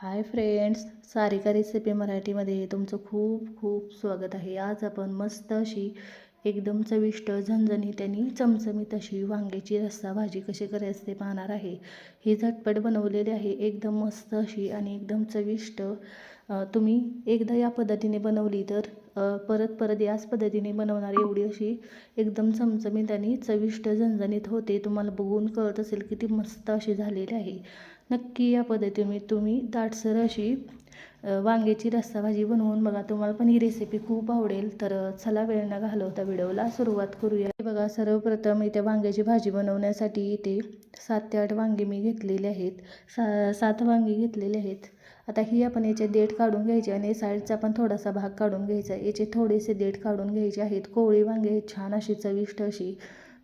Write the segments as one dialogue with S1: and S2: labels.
S1: Hi friends Sarika recipe मराठीमध्ये तुमचं खूप खूप स्वागत आहे. आज आपण मस्त अशी एकदम चविष्ट झणझणीत आणि चमचमीत अशी वांग्याची रस्सा भाजी कशी करायची ते पाहणार आहे. ही झटपट बनवलेली आहे. एकदम मस्त अशी आणि एकदम चविष्ट. तुम्ही एकदा या पद्धतीने बनवली तर परत परत याच पद्धतीने बनवणार एवढी अशी एकदम चमचमीत आणि चविष्ट झणझणीत होते. तुम्हाला बघून कळत असेल किती मस्त अशी झालेली आहे. नक्की या पद्धतीने तुम्ही दाटसर अशी वांग्याची रस्सा भाजी बनवून बघा. तुम्हाला पण ही रेसिपी खूप आवडेल. तर चला वेळ न घालवता व्हिडिओला सुरुवात करूया. बघा सर्वप्रथम इथे वांग्याची भाजी बनवण्यासाठी इथे सात ते आठ वांगे मी घेतलेले आहेत. सा सात वांगी घेतलेले आहेत. आता ही आपण याचे देठ काढून घ्यायचे आणि साईडचा पण थोडासा भाग काढून घ्यायचा. याचे थोडेसे देठ काढून घ्यायचे आहेत. कोवळी वांगे छान अशी चविष्ट अशी.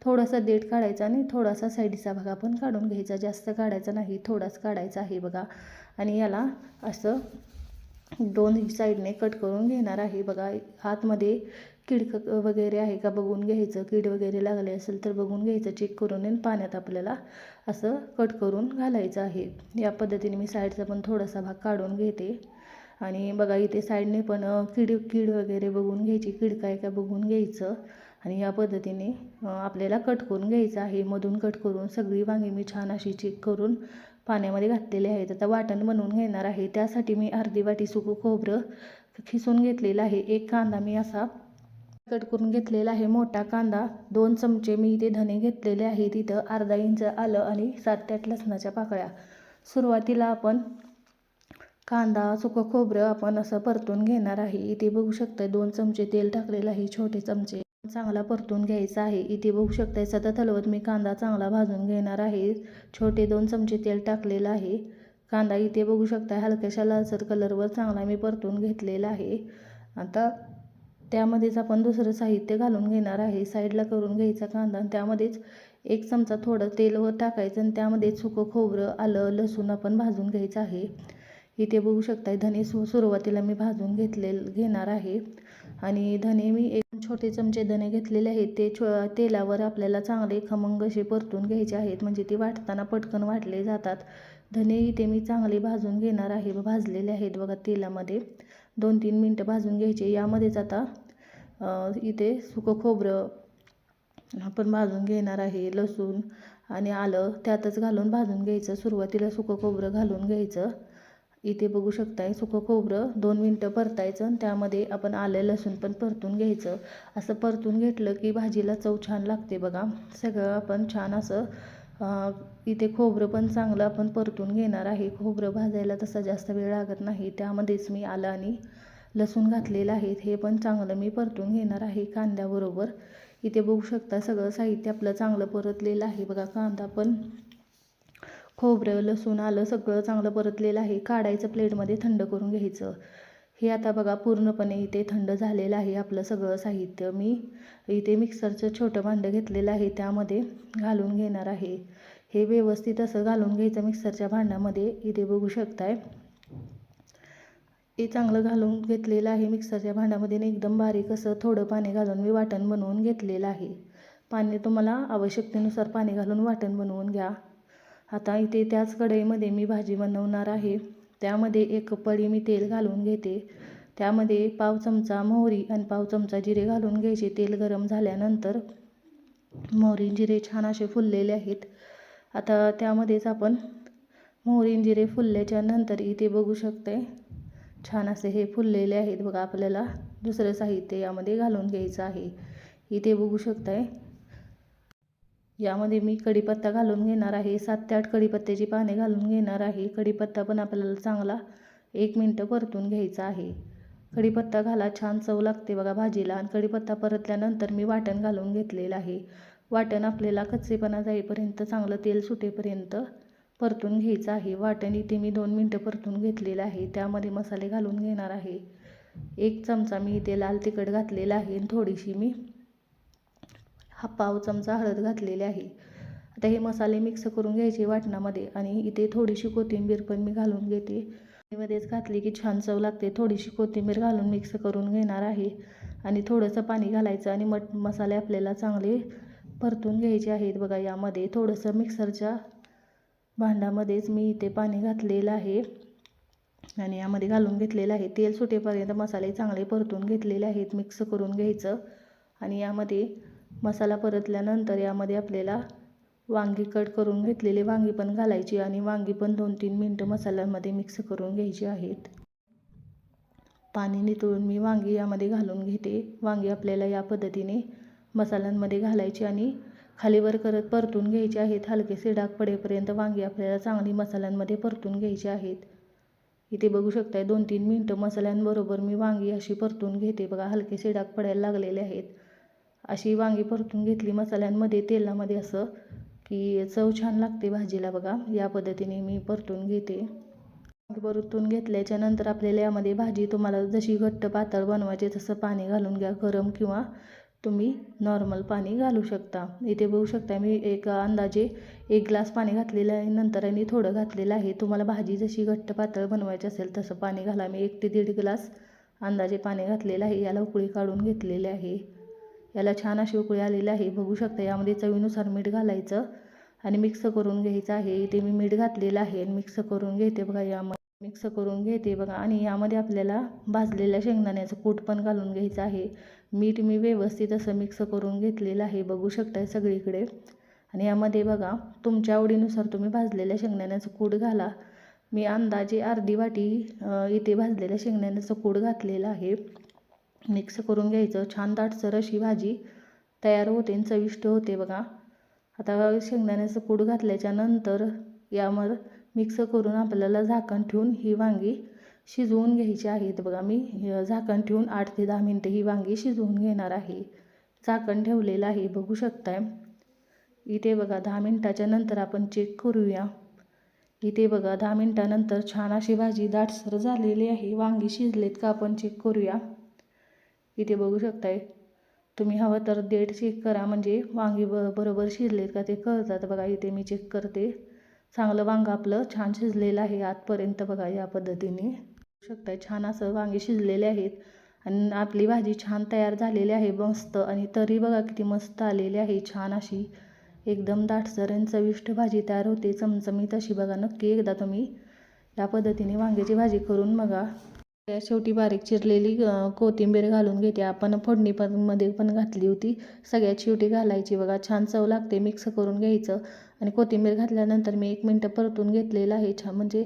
S1: थोडासा देठ काढायचा आणि थोडासा साईडचा भाग आपण काढून घ्यायचा. जास्त काढायचा नाही थोडाच काढायचा आहे बघा. आणि याला असं दोन साईडने कट करून घेणार आहे बघा. आतमध्ये किडक वगैरे आहे का बघून घ्यायचं. कीड वगैरे लागले असेल तर बघून घ्यायचं. चेक करून आणि पाण्यात आपल्याला असं कट करून घालायचं आहे. या पद्धतीने मी साईडचा पण थोडासा भाग काढून घेते. आणि बघा इथे साईडने पण किड कीड कीड वगैरे बघून घ्यायची. कीड काय काय बघून घ्यायचं. आणि या पद्धतीने आपल्याला कट करून घ्यायचं आहे. मधून कट करून सगळी वांगी मी छान अशी चेक करून पाण्यामध्ये घातलेले आहेत. आता वाटण बनवून घेणार आहे. त्यासाठी मी अर्धी वाटी सुकं खोबरं खिसून घेतलेलं आहे. एक कांदा मी असा कट करून घेतलेला आहे. मोठा कांदा दोन चमचे मी इथे धने घेतलेले आहेत तिथं अर्धा इंच आलं आणि सात ते आठ लसणाच्या पाकळ्या. सुरुवातीला आपण कांदा सुकं खोबरं आपण असं परतून घेणार आहे. इथे बघू शकता दोन चमचे तेल टाकलेलं आहे. छोटे चमचे. चांगला परतून घ्यायचा आहे. इथे बघू शकताय सतत हलवत मी कांदा चांगला भाजून घेणार आहे. छोटे दोन चमचे तेल टाकलेलं आहे. कांदा इथे बघू शकता हलक्याशा लालसर कलरवर चांगला मी परतून घेतलेला आहे. आता त्यामध्येच आपण दुसरं साहित्य घालून घेणार आहे. साईडला करून घ्यायचा कांदा आणि त्यामध्येच एक चमचा थोडं तेल वर टाकायचं आणि त्यामध्ये सुकं खोबरं आलं लसूण आपण भाजून घ्यायचं आहे. इथे बघू शकता धने सु सुरुवातीला मी भाजून घेतले घेणार आहे. आणि धने मी एक छोटे चमचे धने घेतलेले आहेत ते छो तेलावर आपल्याला चांगले खमंग असे परतून घ्यायचे आहेत. म्हणजे ते वाटताना पटकन वाटले जातात. धने इथे मी चांगले भाजून घेणार आहे. भाजलेले आहेत बघा तेलामध्ये. दोन तीन मिनटं भाजून घ्यायचे. यामध्येच आता इथे सुकं खोबरं आपण भाजून घेणार आहे. लसूण आणि आलं त्यातच घालून भाजून घ्यायचं. सुरुवातीला सुकं खोबरं घालून घ्यायचं. इथे बघू शकताय सुकं खोबरं दोन मिनटं परतायचं आणि त्यामध्ये आपण आलं लसूण पण परतून घ्यायचं. असं परतून घेतलं की भाजीला चव छान लागते बघा. सगळं आपण छान असं इथे खोबरं पण चांगलं आपण परतून घेणार आहे. खोबरं भाजायला तसा जास्त वेळ लागत नाही. त्यामध्येच मी आलं आणि लसूण घातलेलं आहे. हे पण चांगलं मी परतून घेणार आहे कांद्याबरोबर. इथे बघू शकता सगळं साहित्य आपलं चांगलं परतलेलं आहे. बघा कांदा पण खोबरं लसूण आलं सगळं चांगलं परतलेलं आहे. काढायचं प्लेटमध्ये थंड करून घ्यायचं. हे आता बघा पूर्णपणे इथे थंड झालेलं आहे आपलं सगळं साहित्य. मी इथे मिक्सरचं छोटं भांडं घेतलेलं आहे त्यामध्ये घालून घेणार आहे. हे व्यवस्थित असं घालून घ्यायचं मिक्सरच्या भांड्यामध्ये. इथे बघू शकताय. हे चांगलं घालून घेतलेलं आहे मिक्सरच्या भांड्यामध्ये एकदम बारीक असं थोडं पाणी घालून मी वाटण बनवून घेतलेलं आहे. पाणी तुम्हाला आवश्यकतेनुसार पाणी घालून वाटण बनवून घ्या. आता इथे त्याच कढईमध्ये मी भाजी बनवणार आहे. त्यामध्ये एक पळी मी तेल घालून घेते. त्यामध्ये पाव चमचा मोहरी आणि पाव चमचा जिरे घालून घ्यायचे. तेल गरम झाल्यानंतर मोहरी जिरे छान असे फुललेले आहेत. आता त्यामध्येच आपण मोहरी जिरे फुलल्याच्या नंतर इथे बघू शकते छान असे हे फुललेले आहेत. बघा आपल्याला दुसरं साहित्य यामध्ये घालून घ्यायचं आहे. इथे बघू शकताय यामध्ये मी कढीपत्ता घालून घेणार आहे. सात ते आठ कढीपत्त्याची पाने घालून घेणार आहे. कढीपत्ता पण आपल्याला चांगला एक मिनटं परतून घ्यायचा आहे. कढीपत्ता घाला छान चव लागते बघा भाजीला. आणि कढीपत्ता परतल्यानंतर मी वाटण घालून घेतलेलं आहे. वाटण आपल्याला कच्चेपणा जाईपर्यंत चांगलं तेल सुटेपर्यंत परतून घ्यायचं आहे. वाटण इथे मी दोन मिनटं परतून घेतलेलं आहे. त्यामध्ये मसाले घालून घेणार आहे. एक चमचा मी इथे लाल तिखट घातलेला आहे आणि थोडीशी मी हा पाव चमचा हळद घातलेली आहे. आता हे मसाले मिक्स करून घ्यायचे वाटणामध्ये आणि इथे थोडीशी कोथिंबीर पण मी घालून घेते. मध्येच घातली की छान चव लागते. थोडीशी कोथिंबीर घालून मिक्स करून घेणार आहे. आणि थोडंसं पाणी घालायचं आणि मट मसाले आपल्याला चांगले परतून घ्यायचे आहेत. बघा यामध्ये थोडंसं मिक्सरच्या भांड्यामध्येच मी इथे पाणी घातलेलं आहे. आणि यामध्ये घालून घेतलेलं आहे. तेल सुटेपर्यंत मसाले चांगले परतून घेतलेले आहेत. मिक्स करून घ्यायचं. आणि यामध्ये मसाला परतल्यानंतर यामध्ये आपल्याला वांगी कट करून घेतलेले वांगी पण घालायची आणि वांगी पण दोन तीन मिनटं मसाल्यामध्ये मिक्स करून घ्यायची आहेत. पाणी नितळून मी वांगी यामध्ये घालून घेते. वांगी आपल्याला या पद्धतीने मसाल्यांमध्ये घालायची आणि खालीवर करत परतून घ्यायचे आहेत. हलकेसे डाग पडेपर्यंत वांगी आपल्याला चांगली मसाल्यांमध्ये परतून घ्यायची आहेत. इथे बघू शकताय दोन तीन मिनटं मसाल्यांबरोबर मी वांगी अशी परतून घेते. बघा हलकेसे डाग पडायला लागलेले आहेत. अशी वांगी परतून घेतली मसाल्यांमध्ये तेलामध्ये असं की चव छान लागते भाजीला बघा. या पद्धतीने मी परतून घेते. परतून घेतल्याच्या नंतर आपल्याला यामध्ये भाजी तुम्हाला जशी घट्ट पातळ बनवायची तसं पाणी घालून घ्या. गरम किंवा तुम्ही नॉर्मल पाणी घालू शकता. इथे बघू शकता मी एक अंदाजे एक ग्लास पाणी घातलेलं आहे नंतर आणि थोडं घातलेलं आहे. तुम्हाला भाजी जशी घट्ट पातळ बनवायची असेल तसं पाणी घाला. मी एक ते दीड ग्लास अंदाजे पाणी घातलेलं आहे. याला उकळी काढून घेतलेले आहे. याला छान अशी उकळी आलेली आहे. बघू शकता यामध्ये चवीनुसार मीठ घालायचं आणि मिक्स करून घ्यायचं आहे. इथे मी मीठ घातलेलं आहे आणि मिक्स करून घेते बघा यामध्ये. मिक्स करून घेते बघा आणि यामध्ये आपल्याला भाजलेल्या शेंगदाण्याचं कूट पण घालून घ्यायचं आहे. मीठ मी व्यवस्थित असं मिक्स करून घेतलेलं आहे. बघू शकताय सगळीकडे. आणि यामध्ये बघा तुमच्या आवडीनुसार तुम्ही भाजलेल्या शेंगदाण्याचं कूट घाला. मी अंदाजे अर्धी वाटी इथे भाजलेल्या शेंगदाण्याचं कूट घातलेलं आहे. मिक्स करून घ्यायचं. छान दाटसर अशी भाजी तयार होते आणि चविष्ट होते बघा. आता शेंगदाण्याचं कूड घातल्याच्यानंतर यावर मिक्स करून आपल्याला झाकण ठेवून ही वांगी शिजवून घ्यायची आहेत बघा. मी झाकण ठेवून आठ ते दहा मिनटं ही वांगी शिजवून घेणार आहे. झाकण ठेवलेलं आहे बघू शकताय. इथे बघा दहा मिनटाच्या नंतर आपण चेक करूया. इथे बघा दहा मिनटानंतर छान अशी भाजी दाटसर झालेली आहे. वांगी शिजलेत का आपण चेक करूया. इथे बघू शकताय. तुम्ही हवं तर डेट चेक करा. म्हणजे वांगी ब बरोबर शिजलेत का ते कळतात. बघा इथे मी चेक करते. चांगलं वांगं आपलं छान शिजलेलं आहे आतपर्यंत बघा या पद्धतीने. शकताय छान असं वांगे शिजलेले आहेत. आणि आपली भाजी छान तयार झालेली आहे मस्त. आणि तरी बघा किती मस्त आलेली आहे छान अशी. एकदम दाटसर आणि चविष्ट भाजी तयार होते चमचमीत अशी. बघा नक्की एकदा तुम्ही या पद्धतीने वांग्याची भाजी करून बघा. त्या शेवटी बारीक चिरलेली कोथिंबीर घालून घेते. आपण फोडणी पण मध्ये पण घातली होती. सगळ्यात शेवटी घालायची. बघा छान चव लागते मिक्स करून घ्यायचं. आणि कोथिंबीर घातल्यानंतर मी एक मिनटं परतून घेतलेलं आहे. छा म्हणजे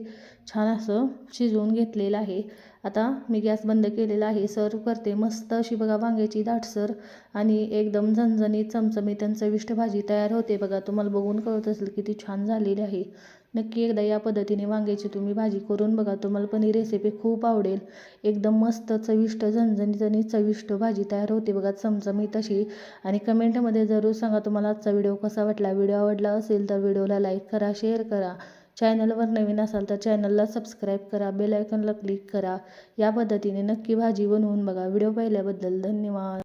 S1: छान असं शिजवून घेतलेलं आहे. आता मी गॅस बंद केलेला आहे. सर्व करते मस्त अशी बघा वांग्याची दाटसर आणि एकदम झणझणीत चमचमीत आणि चविष्ट भाजी तयार होते बघा. तुम्हाला बघून कळत असेल किती छान झालेली आहे. नक्की एकदा या पद्धतीने वांग्याची तुम्ही भाजी करून बघा. तुम्हाला पण ही रेसिपी खूप आवडेल. एकदम मस्त चविष्ट झणझणीत आणि चविष्ट भाजी तयार होते बघा. चमचमीत अशी. आणि कमेंटमध्ये जरूर सांगा तुम्हाला आजचा व्हिडिओ कसा वाटला? व्हिडिओ आवडला असेल असेल तर व्हिडिओला लाईक करा शेअर करा. चॅनलवर नवीन असाल तर चॅनलला सबस्क्राईब करा बेल आयकॉनला क्लिक करा. या पद्धतीने नक्की भाजी बनवून बघा. व्हिडिओ पाहिल्याबद्दल धन्यवाद.